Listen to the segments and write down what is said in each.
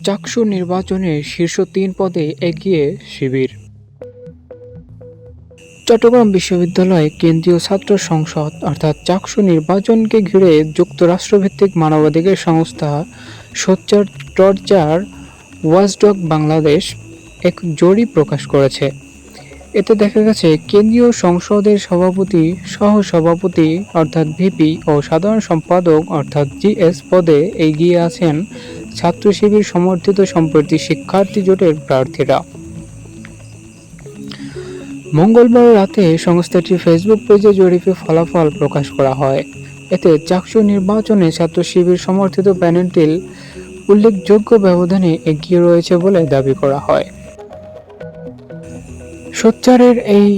চাকসু নির্বাচনে শীর্ষ তিন পদে এগিয়ে শিবির। চট্টগ্রাম বিশ্ববিদ্যালয় কেন্দ্রীয় ছাত্র সংসদ, অর্থাৎ চাকসু নির্বাচনকে ঘিরে যুক্তরাষ্ট্রভিত্তিক মানবাধিকার সংস্থা সোচ্চার টর্চার ওয়াচডগ বাংলাদেশ এক জরিপ প্রকাশ করেছে। এতে দেখা গেছে, কেন্দ্রীয় সংসদের সভাপতি সহ সভাপতি অর্থাৎ ভিপি ও সাধারণ সম্পাদক, অর্থাৎ জিএস পদে এগিয়ে আছেন ছাত্র শিবির সমর্থিত সম্প্রতি শিক্ষার্থী জোটের প্রার্থীরা। মঙ্গলবার রাতে সংস্থাটির ফেসবুক পেজে জরিপে ফলাফল প্রকাশ করা হয়। এতে চাকসু নির্বাচনে ছাত্র শিবির সমর্থিত প্যানেলটি উল্লেখযোগ্য ব্যবধানে এগিয়ে রয়েছে বলে দাবি করা হয়। সোচ্চারের এই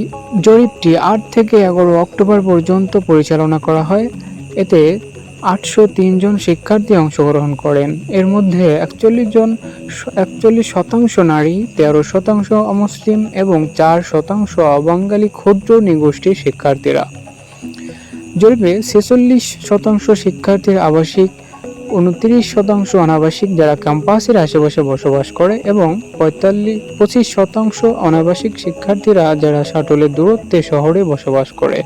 জরিপটি আট থেকে এগারো অক্টোবর পর্যন্ত পরিচালনা করা হয়। এতে আটশো জন শিক্ষার্থী অংশগ্রহণ করেন। এর মধ্যে একচল্লিশ জন একচল্লিশ শতাংশ নারী, তেরো শতাংশ অমুসলিম এবং চার শতাংশ অবাঙ্গালী ক্ষুদ্র নিগোষ্ঠীর শিক্ষার্থীরা। জরিপে ছেচল্লিশ শতাংশ শিক্ষার্থীর আবাসিক, উনত্রিশ শতাংশ অনাবাসিক যারা ক্যাম্পাসের আশেপাশে বসবাস করে এবং পঁয়তাল্লিশ, পঁচিশ শতাংশ অনাবাসিক শিক্ষার্থীরা যারা শাটলের দূরত্বে শহরে বসবাস করে।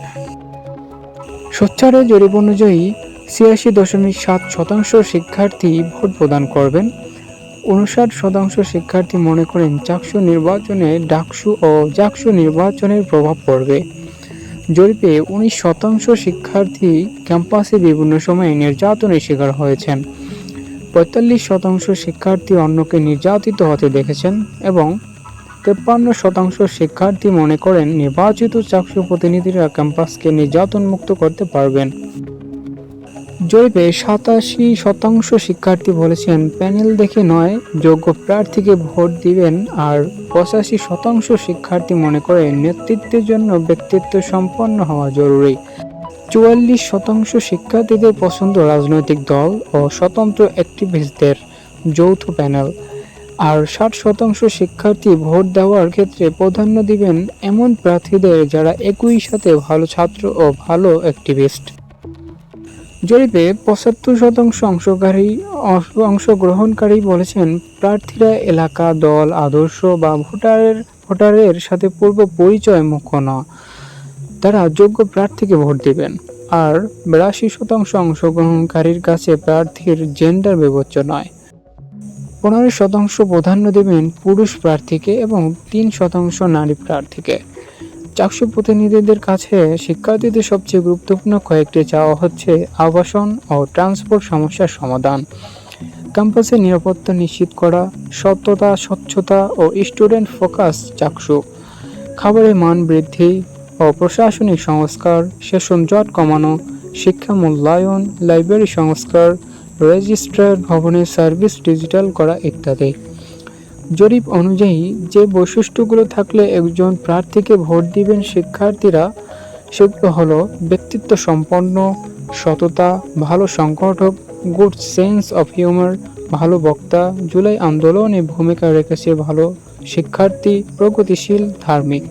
সোচ্চারের জরিপ অনুযায়ী ছিয়াশি দশমিক সাত শতাংশ শিক্ষার্থী ভোট প্রদান করবেন। উনষাট শতাংশ শিক্ষার্থী মনে করেন চাকসু নির্বাচনে ডাকসু ও জাকসু নির্বাচনের প্রভাব পড়বে। জরিপে উনিশ শতাংশ শিক্ষার্থী ক্যাম্পাসে বিভিন্ন সময়ে নির্যাতনের শিকার হয়েছেন। পঁয়তাল্লিশ শতাংশ শিক্ষার্থী অন্যকে নির্যাতিত হতে দেখেছেন এবং তেপ্পান্ন শতাংশ শিক্ষার্থী মনে করেন নির্বাচিত চাকসু প্রতিনিধিরা ক্যাম্পাসকে নির্যাতন মুক্ত করতে পারবেন। জরিপে সাতাশি শতাংশ শিক্ষার্থী বলেছেন, প্যানেল দেখে নয়, যোগ্য প্রার্থীকে ভোট দিবেন। আর পঁচাশি শতাংশ শিক্ষার্থী মনে করে নেতৃত্বের জন্য ব্যক্তিত্ব সম্পন্ন হওয়া জরুরি। চুয়াল্লিশ শতাংশ শিক্ষার্থীদের পছন্দ রাজনৈতিক দল ও স্বতন্ত্র অ্যাক্টিভিস্টদের যৌথ প্যানেল। আর ষাট শতাংশ শিক্ষার্থী ভোট দেওয়ার ক্ষেত্রে প্রাধান্য দিবেন এমন প্রার্থীদের যারা একই সাথে ভালো ছাত্র ও ভালো অ্যাক্টিভিস্ট। জরিপে পঁচাত্তর শতাংশ অংশকারী অংশগ্রহণকারী বলেছেন, প্রার্থীরা এলাকা, দল, আদর্শ বা ভোটারের ভোটারের সাথে পূর্ব পরিচয় মুখ্য না তারা যোগ্য প্রার্থীকে ভোট দিবেন। আর বিরাশি শতাংশ অংশগ্রহণকারীর কাছে প্রার্থীর জেন্ডার বিবেচ্য নয়। পনেরো শতাংশ প্রাধান্য দেবেন পুরুষ প্রার্থীকে এবং তিন শতাংশ নারী প্রার্থীকে। চাকসু প্রতিনিধিদের কাছে শিক্ষার্থীদের সবচেয়ে গুরুত্বপূর্ণ কয়েকটি চাওয়া হচ্ছে আবাসন ও ট্রান্সপোর্ট সমস্যার সমাধান। ক্যাম্পাসে নিরাপত্তা নিশ্চিত করা, সত্যতা, স্বচ্ছতা ও স্টুডেন্ট ফোকাস চাকসু। খাবারের মান বৃদ্ধি ও প্রশাসনিক সংস্কার, সেশন জট কমানো, শিক্ষা মূল্যায়ন, লাইব্রেরি সংস্কার, রেজিস্ট্রার ভবনের সার্ভিস ডিজিটাল করা ইত্যাদি। জরিপ অনুযায়ী যে বৈশিষ্ট্যগুলো থাকলে একজন প্রার্থীকে ভোট দিবেন শিক্ষার্থীরা, সেগুলো হলো ব্যক্তিত্ব সম্পন্ন, সততা, ভালো সংগঠক গুড সেন্স অফ হিউমার ভালো বক্তা, জুলাই আন্দোলনে ভূমিকা রেখেছে ভালো শিক্ষার্থী, প্রগতিশীল, ধার্মিক।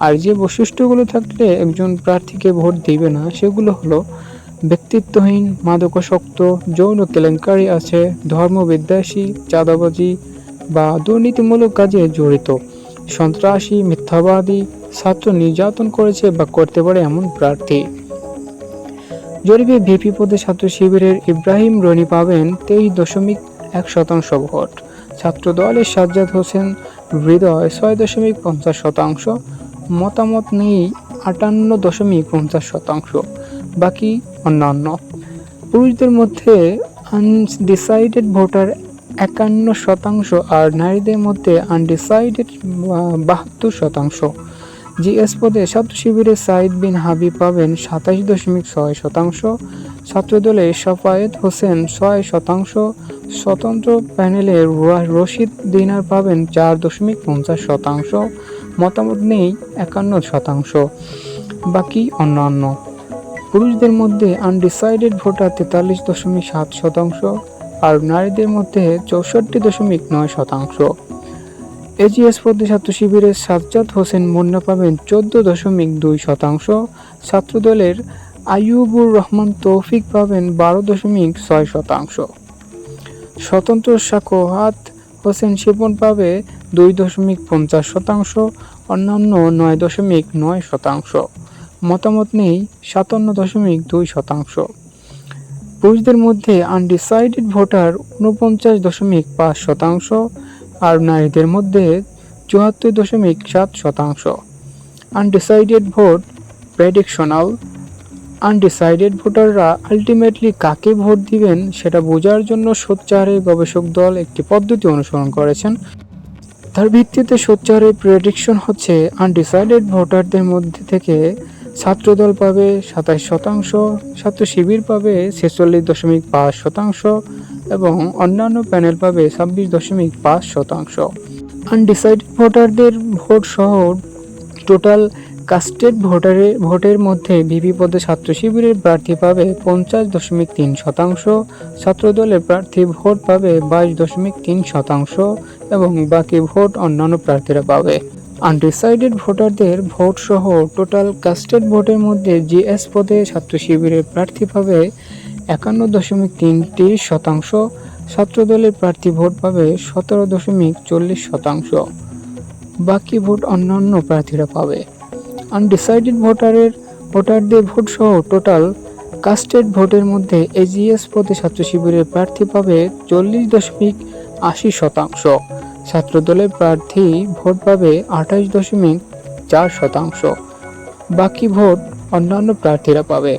আর যে বৈশিষ্ট্যগুলো থাকলে একজন প্রার্থীকে ভোট দিবে না, সেগুলো হলো ব্যক্তিত্বহীন, মাদকাসক্ত, যৌন কেলেঙ্কারি আছে, ধর্মবিদ্বেষী, চাঁদাবাজি বা দুর্নীতিমূলক কাজে জড়িত। সন্ত্রাসী, মিথ্যাবাদী ছাত্র নির্যাতন করেছে বা করতে পারে এমন প্রার্থী। জরিপে ভিপি পদে ছাত্র শিবিরের ইব্রাহিম রনি পাবেন তেইশ দশমিক এক শতাংশ ভোট। ছাত্র দলের সাজ্জাদ হোসেন হৃদয় ছয় দশমিক পঞ্চাশ শতাংশ, মতামত নেই আটান্ন দশমিক পঞ্চাশ শতাংশ, বাকি অন্যান্য। পুরুষদের মধ্যে আনডিসাইডেড ভোটার একান্ন শতাংশ আর নারীদের মধ্যে আনডিসাইডেড বাহাত্তর শতাংশ। জিএস পদে ছাত্র শিবিরে সাইদ বিন হাবিব পাবেন সাতাশ দশমিক ছয় শতাংশ। ছাত্রদলে সাফায়েত হোসেন ছয় শতাংশ। স্বতন্ত্র প্যানেলে রশিদ দিনার পাবেন চার দশমিক পঞ্চাশ শতাংশ। মতামত নেই, একান্ন শতাংশ। বাকি অন্যান্য। পুরুষদের মধ্যে আনডিসাইডেড ভোটার তেতাল্লিশ দশমিক সাত শতাংশ। আর নারীদের মধ্যে চৌষট্টি দশমিক নয় শতাংশ। এজিএস পদে ছাত্র শিবিরের সাজ্জাদ হোসেন মুন্না পাবেন চোদ্দ দশমিক দুই শতাংশ। ছাত্রদলের আইয়ুবুর রহমান তৌফিক পাবেন বারো দশমিক ছয় শতাংশ। স্বতন্ত্র সাকোয়াত হোসেন শিপন পাবে দুই দশমিক পঞ্চাশ শতাংশ, অন্যান্য নয় দশমিক নয় শতাংশ। মতামত নেই সাতান্ন দশমিক দুই শতাংশ। পুরুষদের মধ্যে আনডিসাইডেড ভোটার উনপঞ্চাশ দশমিক পাঁচ শতাংশ আর নারীদের মধ্যে চুয়াত্তর দশমিক সাত শতাংশ। আনডিসাইডেড ভোট প্রেডিকশনাল আনডিসাইডেড ভোটাররা আলটিমেটলি কাকে ভোট দিবেন সেটা বোঝার জন্য সোচ্চারের গবেষক দল একটি পদ্ধতি অনুসরণ করেছেন। তার ভিত্তিতে সোচ্চারের প্রেডিকশন হচ্ছে আনডিসাইডেড ভোটারদের মধ্যে থেকে ছাত্রদল পাবে সাতাশ শতাংশ ছাত্র শিবির পাবে ছেচল্লিশ দশমিক পাঁচ শতাংশ এবং অন্যান্য প্যানেল পাবে ছাব্বিশ দশমিক পাঁচ শতাংশ। আনডিসাইডেড ভোটারদের ভোট সহ টোটাল কাস্টেড ভোটারে, ভোটের মধ্যে ভিপি পদে ছাত্র শিবিরের প্রার্থী পাবে পঞ্চাশ দশমিক তিন শতাংশ, ছাত্রদলের প্রার্থী ভোট পাবে বাইশ দশমিক তিন শতাংশ এবং বাকি ভোট অন্যান্য প্রার্থীরা পাবে। আনডিসাইডেড ভোটারদের ভোট সহ টোটাল কাস্টেড ভোটের মধ্যে জিএস পদে ছাত্র শিবিরের প্রার্থী পাবে একান্ন দশমিক তিন তিরিশ শতাংশ ছাত্রদলের প্রার্থী ভোট পাবে সতেরো দশমিক চল্লিশ শতাংশ। বাকি ভোট অন্যান্য প্রার্থীরা পাবে। আনডিসাইডেড ভোটারের ভোটারদের ভোট সহ টোটাল কাস্টেড ভোটের মধ্যে এজিএস পদে ছাত্র শিবিরের প্রার্থী পাবে চল্লিশ দশমিক আশি শতাংশ। ছাত্রদলের প্রার্থী ভোট পাবে আঠাশ দশমিক চার শতাংশ। বাকি ভোট অন্যান্য প্রার্থীরা পাবে।